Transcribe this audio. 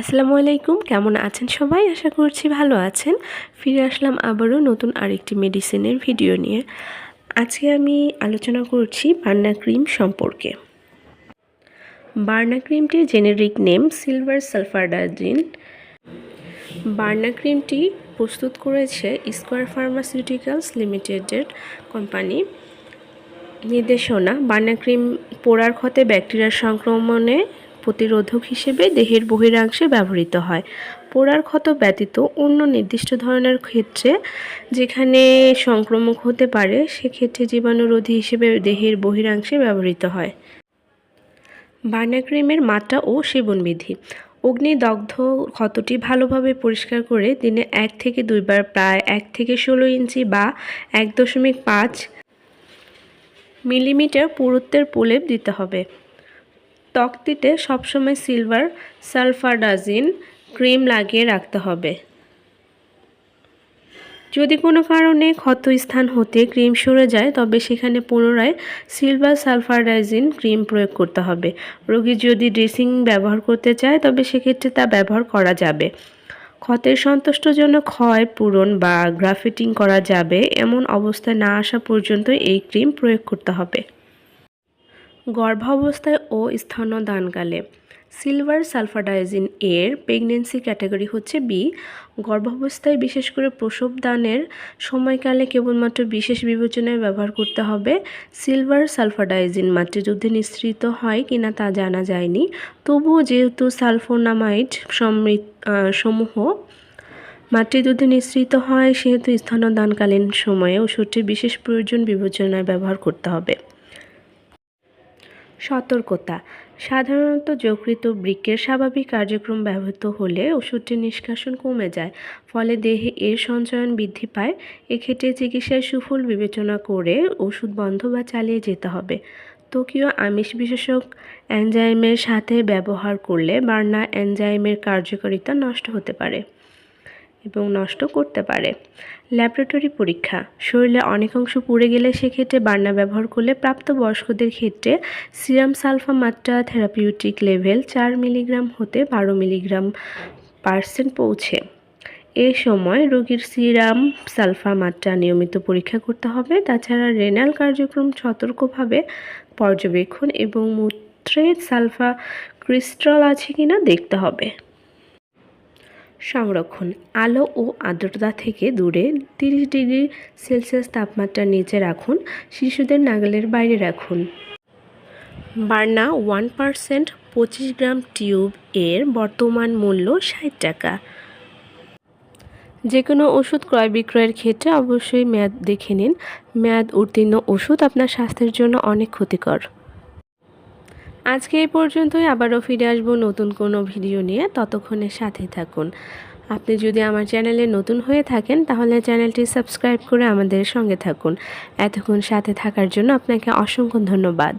আসসালামু আলাইকুম, কেমন আছেন সবাই? আশা করছি ভালো আছেন। ফিরে আসলাম আবারও নতুন আরেকটি মেডিসিনের ভিডিও নিয়ে। আজকে আমি আলোচনা করছি বার্না ক্রিম সম্পর্কে। Burna ক্রিমটির generic name silver sulfadiazine Burna ক্রিমটি প্রস্তুত করেছে স্কোয়ার ফার্মাসিউটিক্যালস লিমিটেডের কোম্পানি নির্দেশনা, বার্না ক্রিম পোড়ার ক্ষতে ব্যাকটেরিয়ার সংক্রমণে প্রতিরোধক হিসেবে দেহের বহিরাংশে ব্যবহৃত হয়। পোড়ার ক্ষত ব্যতীত অন্য নির্দিষ্ট ধরনের ক্ষেত্রে যেখানে সংক্রমক হতে পারে, সেক্ষেত্রে জীবাণুরোধী হিসেবে দেহের বহিরাংশে ব্যবহৃত হয়। বার্না ক্রিমের মাত্রা ও সেবনবিধি। অগ্নিদগ্ধ ক্ষতটি ভালোভাবে পরিষ্কার করে দিনে এক থেকে দুইবার প্রায় এক থেকে ষোলো ইঞ্চি বা এক দশমিক পাঁচ মিলিমিটার পুরুত্বের প্রলেপ দিতে হবে। ত্বকটিতে সবসময় সিলভার সালফারডাজিন ক্রিম লাগিয়ে রাখতে হবে। যদি কোনো কারণে ক্ষত স্থান হতে ক্রিম সরে যায়, তবে সেখানে পুনরায় সিলভার সালফারডাইজিন ক্রিম প্রয়োগ করতে হবে। রোগী যদি ড্রেসিং ব্যবহার করতে চায়, তবে সেক্ষেত্রে তা ব্যবহার করা যাবে। ক্ষতের সন্তুষ্টজনক ক্ষয় পূরণ বা গ্রাফিটিং করা যাবে, এমন অবস্থায় না আসা পর্যন্ত এই ক্রিম প্রয়োগ করতে হবে। গর্ভাবস্থায় ও স্তন্যদানকালে সিলভার সালফাডাইজিন এর প্রেগনেন্সি ক্যাটাগরি হচ্ছে বি গর্ভাবস্থায় বিশেষ করে প্রসব দানের সময়কালে কেবলমাত্র বিশেষ বিবেচনায় ব্যবহার করতে হবে। সিলভার সালফাডাইজিন মাতৃযুদ্ধে নিঃসৃত হয় কিনা তা জানা যায়নি। তবুও যেহেতু সালফোনামাইড সমূহ মাতৃদুধে নিঃসৃত হয়, সেহেতু স্তন্যদানকালীন সময়ে ওষুধটির বিশেষ প্রয়োজন বিবেচনায় ব্যবহার করতে হবে। সতর্কতা। সাধারণত যকৃত বৃক্কের স্বাভাবিক কার্যক্রম ব্যাহত হলে ওষুধটির নিষ্কাশন কমে যায়, ফলে দেহে এর সঞ্চয়ন বৃদ্ধি পায়। এক্ষেত্রে চিকিৎসায় সুফল বিবেচনা করে ওষুধ বন্ধ বা চালিয়ে যেতে হবে। টোকিও আমিষ বিশেষক এনজাইমের সাথে ব্যবহার করলে বার্না এনজাইমের কার্যকারিতা নষ্ট হতে পারে। এবং নষ্ট করতে পারে। ল্যাবরেটরি পরীক্ষা। শরীরে অনেক অংশ পুড়ে গেলে সেক্ষেত্রে বার্না ব্যবহার করলে প্রাপ্তবয়স্কদের ক্ষেত্রে সিরাম সালফা মাত্রা থেরাপিউটিক লেভেল চার মিলিগ্রাম হতে বারো মিলিগ্রাম পার্সেন্ট পৌঁছে। এ সময় রোগীর সিরাম সালফা মাত্রা নিয়মিত পরীক্ষা করতে হবে। তাছাড়া রেনাল কার্যক্রম সতর্কভাবে পর্যবেক্ষণ এবং মূত্রে সালফা ক্রিস্টল আছে কিনা দেখতে হবে। সংরক্ষণ। আলো ও আর্দ্রতা থেকে দূরে তিরিশ ডিগ্রি সেলসিয়াস তাপমাত্রার নিচে রাখুন, শিশুদের নাগালের বাইরে রাখুন। বার্না ওয়ান পারসেন্ট পঁচিশ গ্রাম টিউব এর বর্তমান মূল্য ষাট টাকা। যে কোনো ওষুধ ক্রয় বিক্রয়ের ক্ষেত্রে অবশ্যই মেয়াদ দেখে নিন। মেয়াদ উত্তীর্ণ ওষুধ আপনার স্বাস্থ্যের জন্য অনেক ক্ষতিকর। আজকে এই পর্যন্তই, আবারও ফিরে আসব নতুন কোনো ভিডিও নিয়ে। ততক্ষণের সাথে থাকুন। আপনি যদি আমার চ্যানেলে নতুন হয়ে থাকেন, তাহলে চ্যানেলটি সাবস্ক্রাইব করে আমাদের সঙ্গে থাকুন। এতক্ষণ সাথে থাকার জন্য আপনাকে অসংখ্য ধন্যবাদ।